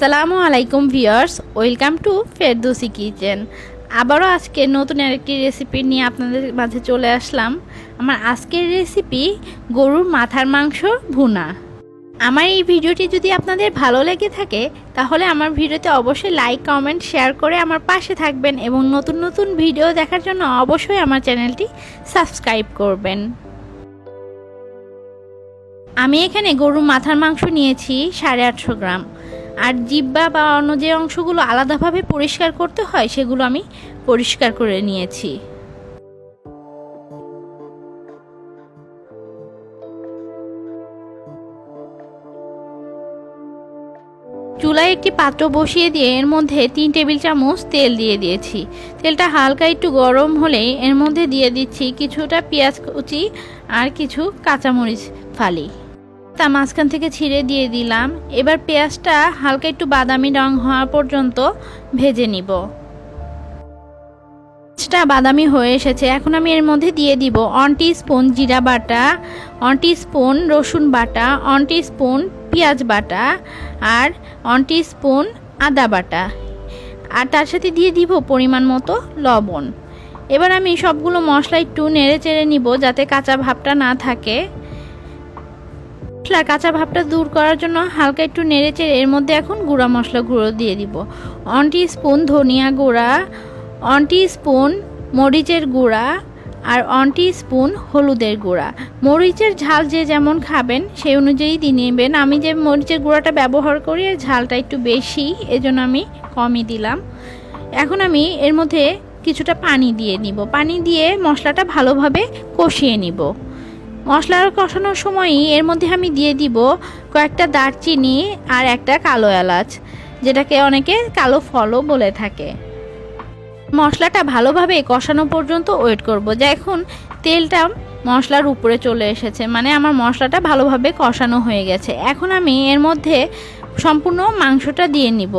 সালামু আলাইকুম viewers, welcome to Ferdousi kitchen. আবারও আজকে নতুন একটি রেসিপি নিয়ে আপনাদের মাঝে চলে আসলাম। আমার আজকের রেসিপি গরুর মাথার মাংস ভুনা। আমার এই ভিডিওটি যদি আপনাদের ভালো লেগে থাকে, তাহলে আমার ভিডিওতে অবশ্যই লাইক কমেন্ট শেয়ার করে আমার পাশে থাকবেন এবং নতুন নতুন ভিডিও দেখার জন্য অবশ্যই আমার চ্যানেলটি সাবস্ক্রাইব করবেন। আমি এখানে গরুর মাথার মাংস নিয়েছি সাড়ে আটশো গ্রাম। আর জিব্বা বা অন্য যে অংশগুলো আলাদাভাবে পরিষ্কার করতে হয়, সেগুলো আমি পরিষ্কার করে নিয়েছি। চুলায় একটি পাত্র বসিয়ে দিয়ে এর মধ্যে তিন টেবিল চামচ তেল দিয়ে দিয়েছি। তেলটা হালকা একটু গরম হলেই এর মধ্যে দিয়ে দিচ্ছি কিছুটা পেঁয়াজ কুচি আর কিছু কাঁচামরিচ ফালি। তা মাঝখান থেকে ছিঁড়ে দিয়ে দিলাম। এবার পেঁয়াজটা হালকা একটু বাদামি রং হওয়া পর্যন্ত ভেজে নিব। পেঁয়াজটা বাদামি হয়ে এসেছে। এখন আমি এর মধ্যে দিয়ে দিব অন স্পুন জিরা বাটা অন স্পুন রসুন বাটা অন স্পুন পেঁয়াজ বাটা আর অন স্পুন আদা বাটা। আর তার সাথে দিয়ে দিব পরিমাণ মতো লবণ। এবার আমি সবগুলো মশলা একটু নেড়ে চেড়ে নিব যাতে কাঁচা ভাবটা না থাকে। মশলার কাঁচা ভাবটা দূর করার জন্য হালকা একটু নেড়ে চেড়ে এর মধ্যে এখন গুঁড়া মশলা গুঁড়ো দিয়ে দিব। ওয়ান স্পুন ধনিয়া গুঁড়া, ওয়ান স্পুন মরিচের গুঁড়া আর ওয়ান স্পুন হলুদের গুঁড়া। মরিচের ঝাল যে যেমন খাবেন সেই অনুযায়ী দিয়ে নেবেন। আমি যে মরিচের গুঁড়াটা ব্যবহার করি, এর ঝালটা একটু বেশি, এজন্য আমি কমই দিলাম। এখন আমি এর মধ্যে কিছুটা পানি দিয়ে নিব। পানি দিয়ে মশলাটা ভালোভাবে কষিয়ে নিব। মশলার কষানোর সময়ই এর মধ্যে আমি দিয়ে দিব কয়েকটা দারচিনি আর একটা কালো এলাচ, যেটাকে অনেকে কালো ফলও বলে থাকে। মশলাটা ভালোভাবে কষানো পর্যন্ত ওয়েট করব। যে এখন তেলটা মশলার উপরে চলে এসেছে মানে আমার মশলাটা ভালোভাবে কষানো হয়ে গেছে। এখন আমি এর মধ্যে সম্পূর্ণ মাংসটা দিয়ে নিব।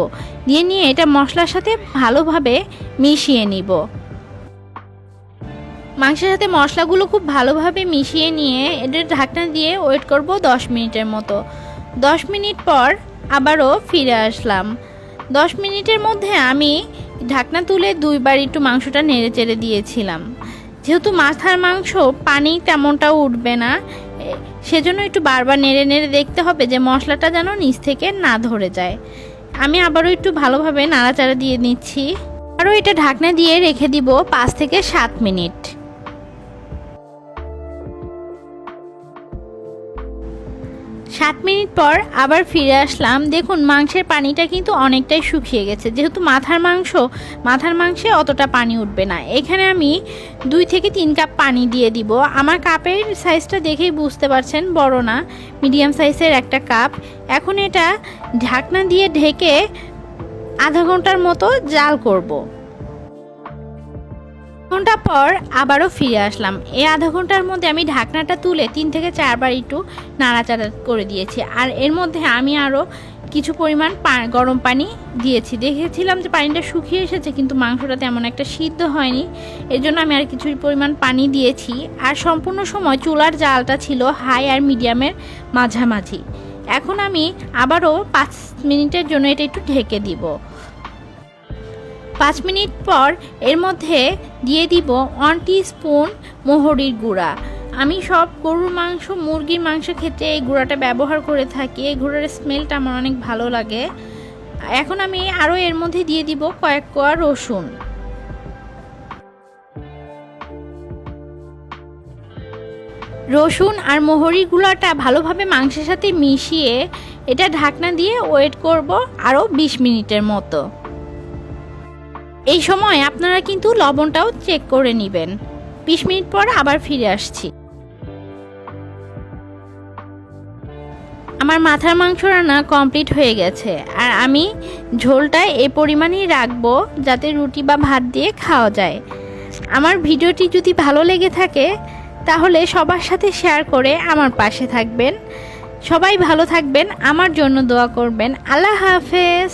দিয়ে নিয়ে এটা মশলার সাথে ভালোভাবে মিশিয়ে নিব। মাংসের সাথে মশলাগুলো খুব ভালোভাবে মিশিয়ে নিয়ে এদের ঢাকনা দিয়ে ওয়েট করব 10 মিনিটের মতো। 10 মিনিট পর আবারও ফিরে আসলাম। 10 মিনিটের মধ্যে আমি ঢাকনা তুলে দুইবার একটু মাংসটা নেড়ে চেড়ে দিয়েছিলাম। যেহেতু মাথার মাংস পানি তেমনটাও উঠবে না সেজন্য একটু বারবার নেড়ে নেড়ে দেখতে হবে যে মশলাটা যেন নিচ থেকে না ধরে যায়। আমি আবারও একটু ভালোভাবে নাড়াচাড়া দিয়ে নিচ্ছি। আরও এটা ঢাকনা দিয়ে রেখে দিব পাঁচ থেকে সাত মিনিট। সাত মিনিট পর আবার ফিরে আসলাম। দেখুন, মাংসের পানিটা কিন্তু অনেকটাই শুকিয়ে গেছে। যেহেতু মাথার মাংস, মাথার মাংসে অতটা পানি উঠবে না। এখানে আমি দুই থেকে তিন কাপ পানি দিয়ে দিব। আমার কাপের সাইজটা দেখেই বুঝতে পারছেন, বড় না, মিডিয়াম সাইজের একটা কাপ। এখন এটা ঢাকনা দিয়ে ঢেকে আধা ঘণ্টার মতো জাল করব। ঘণ্টা পর আবারও ফিরে আসলাম। এই আধা ঘণ্টার মধ্যে আমি ঢাকনাটা তুলে তিন থেকে চারবার একটু নাড়াচাড়া করে দিয়েছি। আর এর মধ্যে আমি আরও কিছু পরিমাণ গরম পানি দিয়েছি। দেখেছিলাম যে পানিটা শুকিয়ে এসেছে, কিন্তু মাংসটা তেমন একটা সিদ্ধ হয়নি। এর জন্য আমি আর কিছু পরিমাণ পানি দিয়েছি। আর সম্পূর্ণ সময় চুলার জালটা ছিল হাই আর মিডিয়ামের মাঝামাঝি। এখন আমি আবারও পাঁচ মিনিটের জন্য এটা একটু ঢেকে দিব। পাঁচ মিনিট পর এর মধ্যে দিয়ে দিব ওয়ান স্পুন মোহরির গুঁড়া। আমি সব গরুর মাংস, মুরগির মাংস ক্ষেত্রে এই গুঁড়াটা ব্যবহার করে থাকি। এই গুঁড়ার স্মেলটা আমার অনেক ভালো লাগে। এখন আমি আরও এর মধ্যে দিয়ে দিব কয়েক কোয়া রসুন। রসুন আর মোহরি গুঁড়াটা ভালোভাবে মাংসের সাথে মিশিয়ে এটা ঢাকনা দিয়ে ওয়েট করব আরও বিশ মিনিটের মতো। এই সময় আপনারা কিন্তু লবণটাও চেক করে নেবেন। বিশ মিনিট পর আবার ফিরে আসছি। আমার মাথার মাংস রান্না কমপ্লিট হয়ে গেছে আর আমি ঝোলটা এ পরিমাণেই রাখব যাতে রুটি বা ভাত দিয়ে খাওয়া যায়। আমার ভিডিওটি যদি ভালো লেগে থাকে, তাহলে সবার সাথে শেয়ার করে আমার পাশে থাকবেন। সবাই ভালো থাকবেন, আমার জন্য দোয়া করবেন। আল্লাহ হাফেজ।